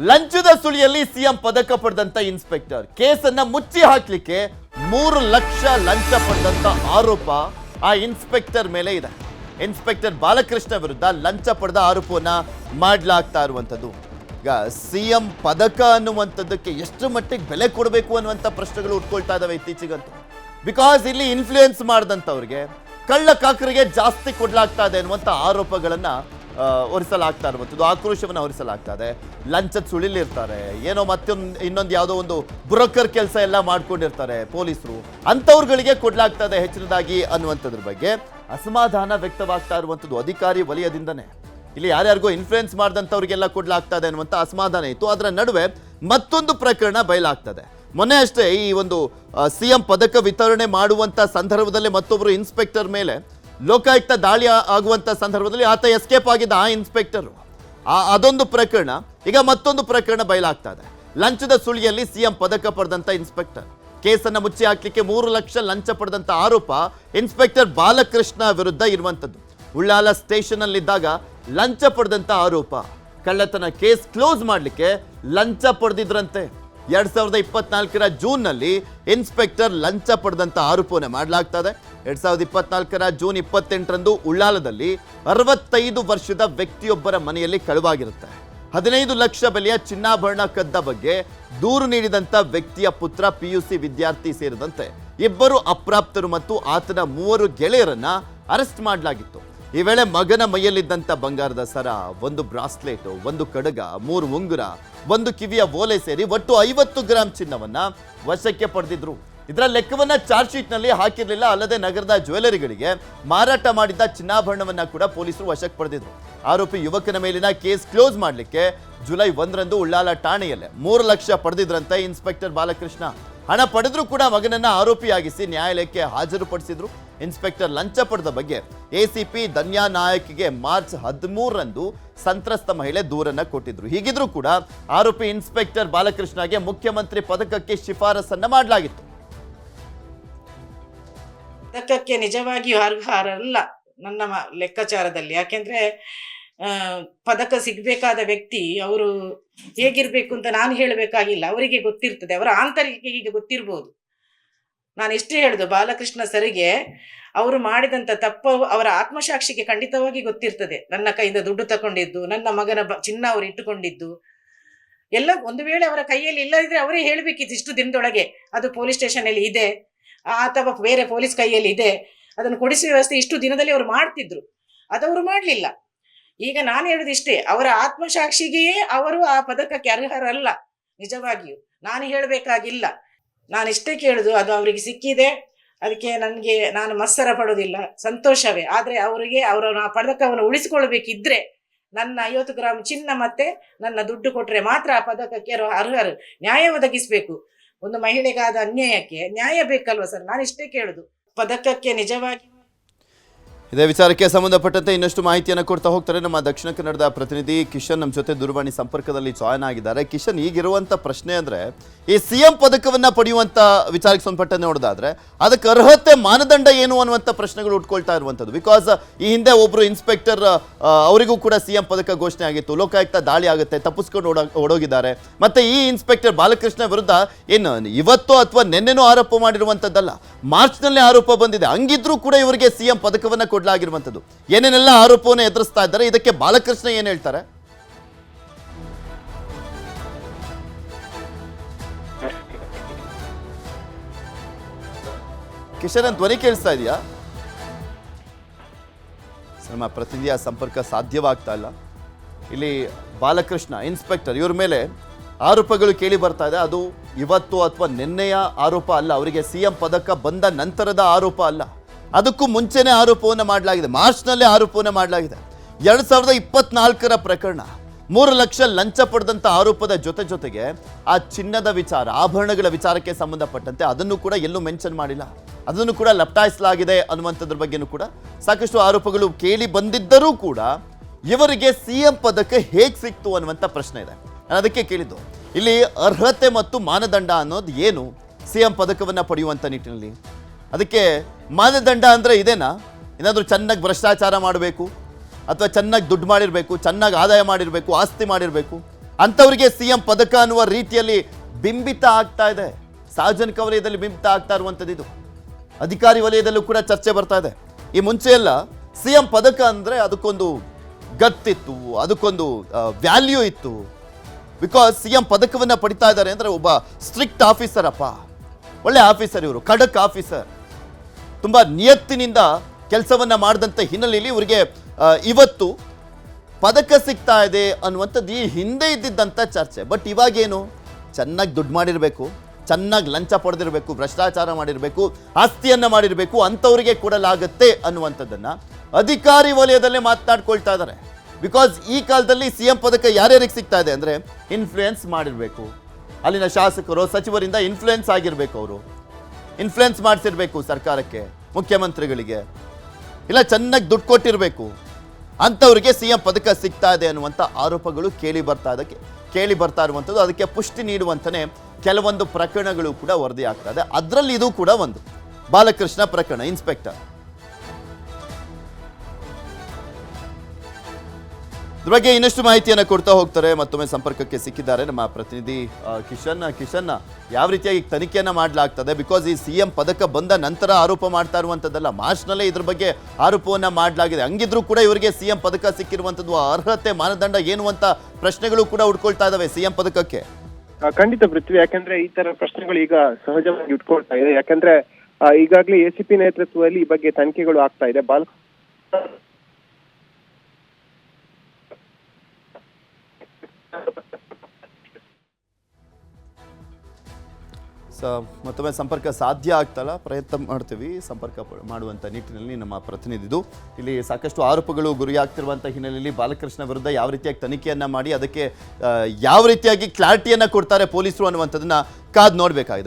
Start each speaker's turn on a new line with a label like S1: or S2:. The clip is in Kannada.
S1: ಲಂಚದ ಸುಳಿಯಲ್ಲಿ ಸಿಎಂ ಪದಕ ಪಡೆದಂತ ಇನ್ಸ್ಪೆಕ್ಟರ್. ಕೇಸನ್ನ ಮುಚ್ಚಿ ಹಾಕ್ಲಿಕ್ಕೆ ಮೂರು ಲಕ್ಷ ಲಂಚ ಪಡೆದಂತ ಆರೋಪ ಆ ಇನ್ಸ್ಪೆಕ್ಟರ್ ಮೇಲೆ ಇದೆ. ಇನ್ಸ್ಪೆಕ್ಟರ್ ಬಾಲಕೃಷ್ಣ ವಿರುದ್ಧ ಲಂಚ ಪಡೆದ ಆರೋಪವನ್ನ ಮಾಡಲಾಗ್ತಾ ಇರುವಂತದ್ದು. ಈಗ ಸಿಎಂ ಪದಕ ಅನ್ನುವಂಥದ್ದಕ್ಕೆ ಎಷ್ಟು ಮಟ್ಟಿಗೆ ಬೆಲೆ ಕೊಡಬೇಕು ಅನ್ನುವಂಥ ಪ್ರಶ್ನೆಗಳು ಉಟ್ಕೊಳ್ತಾ ಇದಾವೆ ಇತ್ತೀಚೆಗಂತೂ. ಬಿಕಾಸ್ ಇಲ್ಲಿ ಇನ್ಫ್ಲೂಯೆನ್ಸ್ ಮಾಡಿದಂಥವ್ರಿಗೆ ಕಳ್ಳ ಕಾಕರಿಗೆ ಜಾಸ್ತಿ ಕೊಡ್ಲಾಗ್ತಾ ಇದೆ ಅನ್ನುವಂಥ ಆರೋಪಗಳನ್ನ ಹೊರಿಸಲಾಗ್ತಾ ಇರುವಂಥದ್ದು. ಆಕ್ರೋಶವನ್ನು ಹೊರಿಸಲಾಗ್ತಾ ಇದೆ. ಲಂಚದ ಸುಳಿಲಿರ್ತಾರೆ. ಏನೋ ಮತ್ತೊಂದು, ಇನ್ನೊಂದು ಯಾವುದೋ ಒಂದು ಬ್ರೋಕರ್ ಕೆಲಸ ಎಲ್ಲ ಮಾಡ್ಕೊಂಡಿರ್ತಾರೆ ಪೊಲೀಸರು. ಅಂಥವ್ರುಗಳಿಗೆ ಕೊಡ್ಲಾಗ್ತಾ ಇದೆ ಹೆಚ್ಚಿನದಾಗಿ ಅನ್ನುವಂಥದ್ರ ಬಗ್ಗೆ ಅಸಮಾಧಾನ ವ್ಯಕ್ತವಾಗ್ತಾ ಇರುವಂಥದ್ದು ಅಧಿಕಾರಿ ವಲಯದಿಂದನೇ. ಇಲ್ಲಿ ಯಾರ್ಯಾರಿಗೂ ಇನ್ಫ್ಲುಯೆನ್ಸ್ ಮಾಡಿದಂಥವ್ರಿಗೆಲ್ಲ ಕೊಡ್ಲಾಗ್ತಾ ಇದೆ ಅನ್ನುವಂಥ ಅಸಮಾಧಾನ ಇತ್ತು. ಅದರ ನಡುವೆ ಮತ್ತೊಂದು ಪ್ರಕರಣ ಬಯಲಾಗ್ತದೆ ಮೊನ್ನೆ ಅಷ್ಟೇ ಈ ಒಂದು ಸಿ ಎಂ ಪದಕ ವಿತರಣೆ ಮಾಡುವಂಥ ಸಂದರ್ಭದಲ್ಲಿ ಮತ್ತೊಬ್ಬರು ಇನ್ಸ್ಪೆಕ್ಟರ್ ಮೇಲೆ ಲೋಕಾಯುಕ್ತ ದಾಳಿ ಆ- ಆಗುವಂಥ ಸಂದರ್ಭದಲ್ಲಿ ಆತ ಎಸ್ಕೇಪ್ ಆಗಿದ್ದ ಆ ಇನ್ಸ್ಪೆಕ್ಟರ್ ಅದೊಂದು ಪ್ರಕರಣ. ಈಗ ಮತ್ತೊಂದು ಪ್ರಕರಣ ಬಯಲಾಗ್ತಾ ಇದೆ. ಲಂಚದ ಸುಳಿಯಲ್ಲಿ ಸಿಎಂ ಪದಕ ಪಡೆದಂತ ಇನ್ಸ್ಪೆಕ್ಟರ್ ಕೇಸನ್ನು ಮುಚ್ಚಿ ಹಾಕ್ಲಿಕ್ಕೆ ಮೂರು ಲಕ್ಷ ಲಂಚ ಪಡೆದಂತ ಆರೋಪ ಇನ್ಸ್ಪೆಕ್ಟರ್ ಬಾಲಕೃಷ್ಣ ವಿರುದ್ಧ ಇರುವಂತದ್ದು. ಉಳ್ಳಾಲ ಸ್ಟೇಷನ್ ಅಲ್ಲಿದ್ದಾಗ ಲಂಚ ಪಡೆದಂತ ಆರೋಪ. ಕಳ್ಳತನ ಕೇಸ್ ಕ್ಲೋಸ್ ಮಾಡಲಿಕ್ಕೆ ಲಂಚ ಪಡೆದಿದ್ರಂತೆ. ಎರಡ್ ಸಾವಿರದ ಇಪ್ಪತ್ನಾಲ್ಕರ ಜೂನ್ನಲ್ಲಿ ಇನ್ಸ್ಪೆಕ್ಟರ್ ಲಂಚ ಪಡೆದಂತ ಆರೋಪವನ್ನು ಮಾಡಲಾಗ್ತದೆ ಎರಡ್ ಸಾವಿರದ ಇಪ್ಪತ್ನಾಲ್ಕರ ಜೂನ್ ಇಪ್ಪತ್ತೆಂಟರಂದು ಉಳ್ಳಾಲದಲ್ಲಿ ಅರವತ್ತೈದು ವರ್ಷದ ವ್ಯಕ್ತಿಯೊಬ್ಬರ ಮನೆಯಲ್ಲಿ ಕಳುವಾಗಿರುತ್ತೆ. ಹದಿನೈದು ಲಕ್ಷ ಬೆಲೆಯ ಚಿನ್ನಾಭರಣ ಕದ್ದ ಬಗ್ಗೆ ದೂರು ನೀಡಿದಂತ ವ್ಯಕ್ತಿಯ ಪುತ್ರ ಪಿಯುಸಿ ವಿದ್ಯಾರ್ಥಿ ಸೇರಿದಂತೆ ಇಬ್ಬರು ಅಪ್ರಾಪ್ತರು ಮತ್ತು ಆತನ ಮೂವರು ಗೆಳೆಯರನ್ನ ಅರೆಸ್ಟ್ ಮಾಡಲಾಗಿತ್ತು. ಈ ವೇಳೆ ಮಗನ ಮೈಯಲ್ಲಿದ್ದಂಥ ಬಂಗಾರದ ಸರ, ಒಂದು ಬ್ರಾಸ್ಲೆಟ್, ಒಂದು ಕಡಗ, ಮೂರು ಉಂಗುರ, ಒಂದು ಕಿವಿಯ ಓಲೆ ಸೇರಿ ಒಟ್ಟು ಐವತ್ತು ಗ್ರಾಂ ಚಿನ್ನವನ್ನ ವಶಕ್ಕೆ ಪಡೆದಿದ್ರು. ಇದರ ಲೆಕ್ಕವನ್ನ ಚಾರ್ಜ್ ಶೀಟ್ನಲ್ಲಿ ಹಾಕಿರಲಿಲ್ಲ, ಅಲ್ಲದೆ ನಗರದ ಜ್ಯುವೆಲರಿಗಳಿಗೆ ಮಾರಾಟ ಮಾಡಿದ್ದ ಚಿನ್ನಾಭರಣವನ್ನ ಕೂಡ ಪೊಲೀಸರು ವಶಕ್ಕೆ ಪಡೆದಿದ್ರು. ಆರೋಪಿ ಯುವಕನ ಮೇಲಿನ ಕೇಸ್ ಕ್ಲೋಸ್ ಮಾಡಲಿಕ್ಕೆ ಜುಲೈ ಒಂದರಂದು ಉಳ್ಳಾಲ ಠಾಣೆಯಲ್ಲೇ ಮೂರು ಲಕ್ಷ ಪಡೆದಿದ್ರಂತೆ ಇನ್ಸ್ಪೆಕ್ಟರ್ ಬಾಲಕೃಷ್ಣ. ಹಣ ಪಡೆದ್ರೂ ಕೂಡ ಮಗನನ್ನ ಆರೋಪಿಯಾಗಿಸಿ ನ್ಯಾಯಾಲಯಕ್ಕೆ ಹಾಜರುಪಡಿಸಿದ್ರು. ಇನ್ಸ್ಪೆಕ್ಟರ್ ಲಂಚ ಪಡೆದ ಬಗ್ಗೆ ಎಸಿಪಿ ಧನ್ಯಾ ನಾಯಕ್ಗೆ ಮಾರ್ಚ್ ಹದಿಮೂರರಂದು ಸಂತ್ರಸ್ತ ಮಹಿಳೆ ದೂರನ್ನ ಕೊಟ್ಟಿದ್ರು. ಹೀಗಿದ್ರೂ ಕೂಡ ಆರೋಪಿ ಇನ್ಸ್ಪೆಕ್ಟರ್ ಬಾಲಕೃಷ್ಣಗೆ ಮುಖ್ಯಮಂತ್ರಿ ಪದಕಕ್ಕೆ ಶಿಫಾರಸನ್ನ ಮಾಡಲಾಗಿತ್ತು.
S2: ಪದಕಕ್ಕೆ ನಿಜವಾಗಿಯೂ ಅರ್ಹರಲ್ಲ ನನ್ನ ಲೆಕ್ಕಾಚಾರದಲ್ಲಿ. ಯಾಕೆಂದ್ರೆ ಪದಕ ಸಿಗಬೇಕಾದ ವ್ಯಕ್ತಿ ಅವರು ಹೇಗಿರ್ಬೇಕು ಅಂತ ನಾನು ಹೇಳಬೇಕಾಗಿಲ್ಲ. ಅವರಿಗೆ ಗೊತ್ತಿರ್ತದೆ. ಅವರ ಆಂತರಿಕೆಗೆ ಗೊತ್ತಿರ್ಬೋದು. ನಾನು ಇಷ್ಟೇ ಹೇಳುದು ಬಾಲಕೃಷ್ಣ ಸರಿಗೆ ಅವರು ಮಾಡಿದಂತ ತಪ್ಪು ಅವರ ಆತ್ಮಸಾಕ್ಷಿಗೆ ಖಂಡಿತವಾಗಿ ಗೊತ್ತಿರ್ತದೆ. ನನ್ನ ಕೈಯಿಂದ ದುಡ್ಡು ತಗೊಂಡಿದ್ದು, ನನ್ನ ಮಗನ ಬ- ಚಿನ್ನ ಅವರು ಇಟ್ಟುಕೊಂಡಿದ್ದು. ಎಲ್ಲ ಒಂದು ವೇಳೆ ಅವರ ಕೈಯಲ್ಲಿ ಇಲ್ಲದಿದ್ರೆ ಅವರೇ ಹೇಳಬೇಕಿತ್ತು ಇಷ್ಟು ದಿನದೊಳಗೆ. ಅದು ಪೊಲೀಸ್ ಸ್ಟೇಷನ್ ಅಲ್ಲಿ ಇದೆ. ಅಥವಾ ಬೇರೆ ಪೊಲೀಸ್ ಕೈಯಲ್ಲಿ ಇದೆ. ಅದನ್ನು ಕೊಡಿಸುವ ವ್ಯವಸ್ಥೆ ಇಷ್ಟು ದಿನದಲ್ಲಿ ಅವರು ಮಾಡ್ತಿದ್ರು. ಅದವರು ಮಾಡಲಿಲ್ಲ. ಈಗ ನಾನು ಹೇಳುದು ಇಷ್ಟೇ, ಅವರ ಆತ್ಮಸಾಕ್ಷಿಗೆಯೇ ಅವರು ಆ ಪದಕಕ್ಕೆ ಅರ್ಹರಲ್ಲ, ನಿಜವಾಗಿಯೂ. ನಾನು ಹೇಳಬೇಕಾಗಿಲ್ಲ. ನಾನು ಇಷ್ಟೇ ಕೇಳುದು, ಅದು ಅವರಿಗೆ ಸಿಕ್ಕಿದೆ. ಅದಕ್ಕೆ ನನಗೆ, ನಾನು ಮತ್ಸರ ಪಡೋದಿಲ್ಲ ಸಂತೋಷವೇ. ಆದರೆ ಅವರಿಗೆ ಅವರ ಆ ಪದಕವನ್ನು ಉಳಿಸಿಕೊಳ್ಬೇಕಿದ್ರೆ ನನ್ನ ಐವತ್ತು ಗ್ರಾಮ್ ಚಿನ್ನ ಮತ್ತೆ ನನ್ನ ದುಡ್ಡು ಕೊಟ್ರೆ ಮಾತ್ರ ಆ ಪದಕಕ್ಕೆ ಅರ್ಹರು. ನ್ಯಾಯ ಒದಗಿಸಬೇಕು. ಒಂದು ಮಹಿಳೆಗಾದ ಅನ್ಯಾಯಕ್ಕೆ ನ್ಯಾಯ ಬೇಕಲ್ವ ಸರ್? ನಾನು ಇಷ್ಟೇ ಕೇಳುದು. ಪದಕಕ್ಕೆ ನಿಜವಾಗಿ
S1: ಇದೇ ವಿಚಾರಕ್ಕೆ ಸಂಬಂಧಪಟ್ಟಂತೆ ಇನ್ನಷ್ಟು ಮಾಹಿತಿಯನ್ನು ಕೊಡ್ತಾ ಹೋಗ್ತಾರೆ ನಮ್ಮ ದಕ್ಷಿಣ ಕನ್ನಡದ ಪ್ರತಿನಿಧಿ ಕಿಶನ್ ನಮ್ಮ ಜೊತೆ ದೂರವಾಣಿ ಸಂಪರ್ಕದಲ್ಲಿ ಜಾಯ್ನ್ ಆಗಿದ್ದಾರೆ. ಕಿಶನ್ ಈಗಿರುವಂತ ಪ್ರಶ್ನೆ ಅಂದ್ರೆ ಈ ಸಿಎಂ ಪದಕವನ್ನ ಪಡೆಯುವಂತ ವಿಚಾರಕ್ಕೆ ಸಂಬಂಧಪಟ್ಟಂತೆ ನೋಡೋದಾದ್ರೆ ಅದಕ್ಕೆ ಅರ್ಹತೆ ಮಾನದಂಡ ಏನು ಅನ್ನುವಂಥ ಪ್ರಶ್ನೆಗಳು ಉಟ್ಕೊಳ್ತಾ ಇರುವಂಥದ್ದು. ಬಿಕಾಸ್ ಈ ಹಿಂದೆ ಒಬ್ರು ಇನ್ಸ್ಪೆಕ್ಟರ್ ಅವರಿಗೂ ಕೂಡ ಸಿಎಂ ಪದಕ ಘೋಷಣೆ ಆಗಿತ್ತು. ಲೋಕಾಯುಕ್ತ ದಾಳಿ ಆಗುತ್ತೆ, ತಪ್ಪಿಸ್ಕೊಂಡು ಓಡ, ಓಡೋಗಿದ್ದಾರೆ. ಮತ್ತೆ ಈ ಇನ್ಸ್ಪೆಕ್ಟರ್ ಬಾಲಕೃಷ್ಣ ವಿರುದ್ಧ ಏನು, ಇವತ್ತು ಅಥವಾ ನಿನ್ನೆನೂ ಆರೋಪ ಮಾಡಿರುವಂಥದ್ದಲ್ಲ. ಮಾರ್ಚ್ನಲ್ಲಿ ಆರೋಪ ಬಂದಿದೆ. ಹಂಗಿದ್ರೂ ಕೂಡ ಇವರಿಗೆ ಸಿಎಂ ಪದಕವನ್ನ ಕೊಡಲಾಗಿರುವಂಥದ್ದು. ಏನೇನೆಲ್ಲ ಆರೋಪವನ್ನು ಎದುರಿಸ್ತಾ ಇದ್ದಾರೆ, ಇದಕ್ಕೆ ಬಾಲಕೃಷ್ಣ ಏನು ಹೇಳ್ತಾರೆ? ಕಿಶನ್ ಧ್ವನಿ ಕೇಳಿಸ್ತಾ ಇದೆಯಾ? ನಮ್ಮ ಪ್ರತಿನಿಧಿಯ ಸಂಪರ್ಕ ಸಾಧ್ಯವಾಗ್ತಾ ಇಲ್ಲ. ಇಲ್ಲಿ ಬಾಲಕೃಷ್ಣ, ಇನ್ಸ್ಪೆಕ್ಟರ್, ಇವ್ರ ಮೇಲೆ ಆರೋಪಗಳು ಕೇಳಿ ಬರ್ತಾ ಇದೆ. ಅದು ಇವತ್ತು ಅಥವಾ ನಿನ್ನೆಯ ಆರೋಪ ಅಲ್ಲ, ಅವರಿಗೆ ಸಿ ಎಂ ಪದಕ ಬಂದ ನಂತರದ ಆರೋಪ ಅಲ್ಲ. ಅದಕ್ಕೂ ಮುಂಚೆನೇ ಆರೋಪವನ್ನು ಮಾಡಲಾಗಿದೆ. ಮಾರ್ಚ್ನಲ್ಲೇ ಆರೋಪವನ್ನು ಮಾಡಲಾಗಿದೆ. ಎರಡು ಸಾವಿರದ ಇಪ್ಪತ್ನಾಲ್ಕರ ಪ್ರಕರಣ. ಮೂರು ಲಕ್ಷ ಲಂಚ ಪಡೆದಂಥ ಆರೋಪದ ಜೊತೆ ಜೊತೆಗೆ ಆ ಚಿನ್ನದ ವಿಚಾರ, ಆಭರಣಗಳ ವಿಚಾರಕ್ಕೆ ಸಂಬಂಧಪಟ್ಟಂತೆ ಅದನ್ನು ಕೂಡ ಎಲ್ಲೂ ಮೆನ್ಷನ್ ಮಾಡಿಲ್ಲ. ಅದನ್ನು ಕೂಡ ಲಪ್ಟಾಯಿಸಲಾಗಿದೆ ಅನ್ನುವಂಥದ್ರ ಬಗ್ಗೆನೂ ಕೂಡ ಸಾಕಷ್ಟು ಆರೋಪಗಳು ಕೇಳಿ ಬಂದಿದ್ದರೂ ಕೂಡ ಇವರಿಗೆ ಸಿ ಎಂ ಪದಕ ಹೇಗೆ ಸಿಕ್ತು ಅನ್ನುವಂಥ ಪ್ರಶ್ನೆ ಇದೆ. ನಾನು ಅದಕ್ಕೆ ಕೇಳಿದ್ದು, ಇಲ್ಲಿ ಅರ್ಹತೆ ಮತ್ತು ಮಾನದಂಡ ಅನ್ನೋದು ಏನು? ಸಿ ಎಂ ಪದಕವನ್ನು ಪಡೆಯುವಂಥ ನಿಟ್ಟಿನಲ್ಲಿ? ಅದಕ್ಕೆ ಮಾನದಂಡ ಅಂದರೆ ಇದೇನಾ? ಏನಾದರೂ ಚೆನ್ನಾಗಿ ಭ್ರಷ್ಟಾಚಾರ ಮಾಡಬೇಕು, ಅಥವಾ ಚೆನ್ನಾಗಿ ದುಡ್ಡು ಮಾಡಿರಬೇಕು, ಚೆನ್ನಾಗಿ ಆದಾಯ ಮಾಡಿರಬೇಕು, ಆಸ್ತಿ ಮಾಡಿರಬೇಕು, ಅಂಥವ್ರಿಗೆ ಸಿ ಎಂ ಪದಕ ಅನ್ನುವ ರೀತಿಯಲ್ಲಿ ಬಿಂಬಿತ ಆಗ್ತಾ ಇದೆ. ಸಾರ್ವಜನಿಕ ವಲಯದಲ್ಲಿ ಬಿಂಬಿತ ಆಗ್ತಾ ಇರುವಂಥದ್ದು ಇದು. ಅಧಿಕಾರಿ ವಲಯದಲ್ಲೂ ಕೂಡ ಚರ್ಚೆ ಬರ್ತಾ ಇದೆ. ಈ ಮುಂಚೆ ಎಲ್ಲ ಸಿ ಎಂ ಪದಕ ಅಂದರೆ ಅದಕ್ಕೊಂದು ಗತ್ತಿತ್ತು ಅದಕ್ಕೊಂದು ವ್ಯಾಲ್ಯೂ ಇತ್ತು. ಬಿಕಾಸ್ ಸಿ ಎಂ ಪದಕವನ್ನು ಪಡಿತಾ ಇದ್ದಾರೆ ಅಂದರೆ ಒಬ್ಬ ಸ್ಟ್ರಿಕ್ಟ್ ಆಫೀಸರ್ ಅಪ್ಪ. ಒಳ್ಳೆ ಆಫೀಸರ್ ಇವರು, ಖಡಕ್ ಆಫೀಸರ್ ತುಂಬ ನಿಯತ್ತಿನಿಂದ ಕೆಲಸವನ್ನು ಮಾಡಿದಂಥ ಹಿನ್ನೆಲೆಯಲ್ಲಿ ಇವರಿಗೆ ಇವತ್ತು ಪದಕ ಸಿಗ್ತಾ ಇದೆ ಅನ್ನುವಂಥದ್ದು ಈ ಹಿಂದೆ ಇದ್ದಿದ್ದಂಥ ಚರ್ಚೆ. ಬಟ್ ಇವಾಗೇನು? ಚೆನ್ನಾಗಿ ದುಡ್ಡು ಮಾಡಿರಬೇಕು, ಚೆನ್ನಾಗಿ ಲಂಚ ಪಡೆದಿರಬೇಕು, ಭ್ರಷ್ಟಾಚಾರ ಮಾಡಿರಬೇಕು, ಆಸ್ತಿಯನ್ನು ಮಾಡಿರಬೇಕು, ಅಂಥವರಿಗೆ ಕೊಡಲಾಗತ್ತೆ ಅನ್ನುವಂಥದ್ದನ್ನು ಅಧಿಕಾರಿ ವಲಯದಲ್ಲೇ ಮಾತನಾಡ್ಕೊಳ್ತಾ ಇದ್ದಾರೆ ಬಿಕಾಸ್ ಈ ಕಾಲದಲ್ಲಿ ಸಿ ಎಂ ಪದಕ ಯಾರ್ಯಾರಿಗೆ ಸಿಗ್ತಾ ಇದೆ ಅಂದರೆ ಇನ್ಫ್ಲೂಯೆನ್ಸ್ ಮಾಡಿರಬೇಕು. ಅಲ್ಲಿನ ಶಾಸಕರು, ಸಚಿವರಿಂದ ಇನ್ಫ್ಲೂಯೆನ್ಸ್ ಆಗಿರಬೇಕು ಅವರು. ಇನ್ಫ್ಲುಯೆನ್ಸ್ ಮಾಡಿಸಿರ್ಬೇಕು ಸರ್ಕಾರಕ್ಕೆ, ಮುಖ್ಯಮಂತ್ರಿಗಳಿಗೆ. ಇಲ್ಲ ಚೆನ್ನಾಗಿ ದುಡ್ಡು ಕೊಟ್ಟಿರಬೇಕು. ಅಂಥವ್ರಿಗೆ ಸಿ ಎಂ ಪದಕ ಸಿಗ್ತಾ ಇದೆ ಅನ್ನುವಂಥ ಆರೋಪಗಳು ಕೇಳಿ ಬರ್ತಾ ಇದಕ್ಕೆ, ಕೇಳಿ ಬರ್ತಾ ಇರುವಂಥದ್ದು. ಅದಕ್ಕೆ ಪುಷ್ಟಿ ನೀಡುವಂತನೇ ಕೆಲವೊಂದು ಪ್ರಕರಣಗಳು ಕೂಡ ವರದಿ ಆಗ್ತಾ ಇದೆ. ಅದರಲ್ಲಿ ಇದು ಕೂಡ ಒಂದು. ಬಾಲಕೃಷ್ಣ ಪ್ರಕರಣ, ಇನ್ಸ್ಪೆಕ್ಟರ್. ಇದ್ರ ಬಗ್ಗೆ ಇನ್ನಷ್ಟು ಮಾಹಿತಿಯನ್ನು ಕೊಡ್ತಾ ಹೋಗ್ತಾರೆ. ಮತ್ತೊಮ್ಮೆ ಸಂಪರ್ಕಕ್ಕೆ ಸಿಕ್ಕಿದ್ದಾರೆ ನಮ್ಮ ಪ್ರತಿನಿಧಿ ಕಿಶನ್ ಕಿಶನ್, ಯಾವ ರೀತಿಯಾಗಿ ತನಿಖೆಯನ್ನ ಮಾಡಲಾಗ್ತದೆ? ಬಿಕಾಸ್ ಈ ಸಿ ಎಂ ಪದಕ ಬಂದ ನಂತರ ಆರೋಪ ಮಾಡ್ತಾ ಇರುವಂಥದ್ದಲ್ಲ ಮಾರ್ಚ್ನಲ್ಲೇ ಇದ್ರ ಬಗ್ಗೆ ಆರೋಪವನ್ನ ಮಾಡಲಾಗಿದೆ. ಹಂಗಿದ್ರೂ ಕೂಡ ಇವರಿಗೆ ಸಿ ಎಂ ಪದಕ ಸಿಕ್ಕಿರುವಂಥದ್ದು ಅರ್ಹತೆ, ಮಾನದಂಡ ಏನು ಅಂತ ಪ್ರಶ್ನೆಗಳು ಕೂಡ ಉಟ್ಕೊಳ್ತಾ ಇದಾವೆ ಸಿ ಎಂ ಪದಕಕ್ಕೆ.
S3: ಖಂಡಿತ ಪೃಥ್ವಿ, ಯಾಕಂದ್ರೆ ಈ ತರ ಪ್ರಶ್ನೆಗಳು ಈಗ ಸಹಜವಾಗಿ ಉಟ್ಕೊಳ್ತಾ ಇದೆ. ಯಾಕಂದ್ರೆ ಈಗಾಗ್ಲೇ ಎಸಿಪಿ ನೇತೃತ್ವದಲ್ಲಿ ಈ ಬಗ್ಗೆ ತನಿಖೆಗಳು ಆಗ್ತಾ ಇದೆ. ಬಾಲ್
S1: ಸ, ಮತ್ತೊಮ್ಮೆ ಸಂಪರ್ಕ ಸಾಧ್ಯ ಆಗ್ತಲ್ಲ, ಪ್ರಯತ್ನ ಮಾಡ್ತೀವಿ. ಸಂಪರ್ಕ ಮಾಡುವಂಥ ನಿಟ್ಟಿನಲ್ಲಿ ನಮ್ಮ ಪ್ರತಿನಿಧಿದು. ಇಲ್ಲಿ ಸಾಕಷ್ಟು ಆರೋಪಗಳು ಗುರಿಯಾಗ್ತಿರುವಂಥ ಹಿನ್ನೆಲೆಯಲ್ಲಿ ಬಾಲಕೃಷ್ಣ ವಿರುದ್ಧ ಯಾವ ರೀತಿಯಾಗಿ ತನಿಖೆಯನ್ನ ಮಾಡಿ, ಅದಕ್ಕೆ ಯಾವ ರೀತಿಯಾಗಿ ಕ್ಲಾರಿಟಿಯನ್ನು ಕೊಡ್ತಾರೆ ಪೊಲೀಸರು ಅನ್ನುವಂಥದ್ದನ್ನು ಕಾದು ನೋಡಬೇಕಾಗಿದೆ.